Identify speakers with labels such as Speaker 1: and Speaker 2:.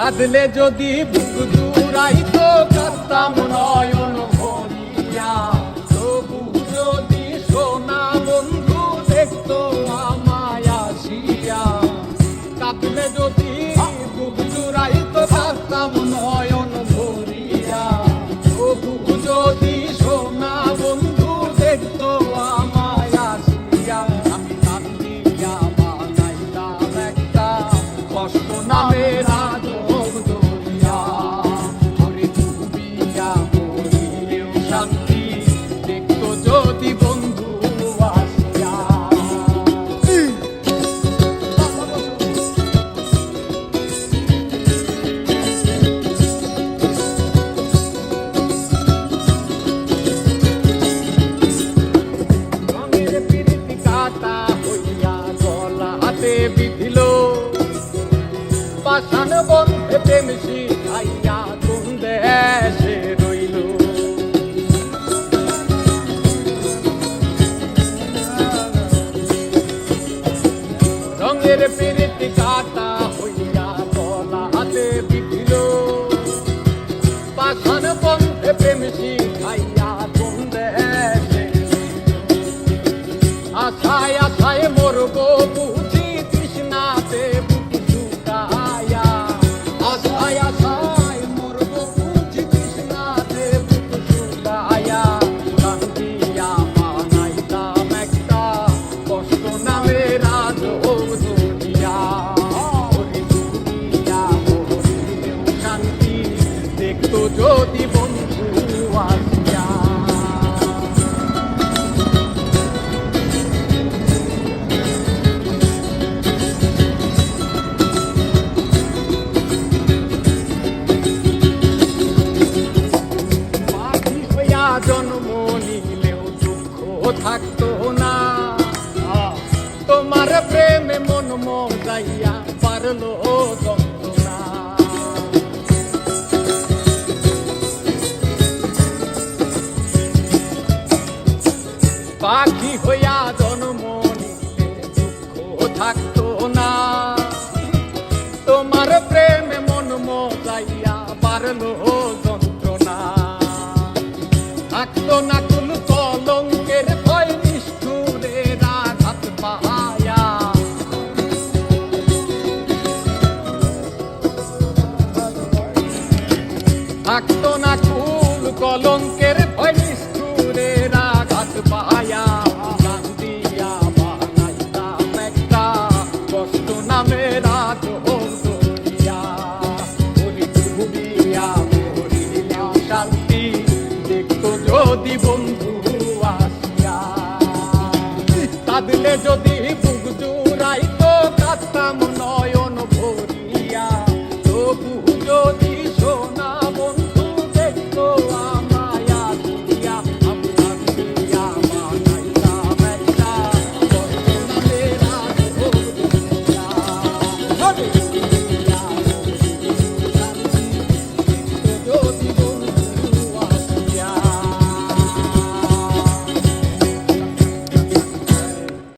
Speaker 1: কাঁদলে যদি বুক জুড়াইতো কাঁদতাম নয়ন ভরিয়া। তবু যদি সোনা বন্ধু দেখতো আমায় আসিয়া। কাঁদলে যদি বুক জুড়াইতো কাঁদতাম নয়ন ভরিয়া। তবু যদি সোনা বন্ধু দেখতো আমায় আসিয়া। আমি কান্দিয়া বানাইতাম একটা কষ্ট নামে রাজব পাষাণ বন্ধে প্রেম শিখাইয়া কোন দেশে রইল? রঙের পিরিতি কাটা হইয়া গলা হাতে বিধিল পাষাণ বন্ধে প্রেম জন্ম নিলেও দুঃখ থাকতো না। তোমার প্রেমে মন মজাইয়া পারল পাখি হইয়া জন্ম দুঃখ থাকতো না। তোমার প্রেমে মন পারল থাকতো না যদি বন্ধু আসিয়া কাঁদলে যদি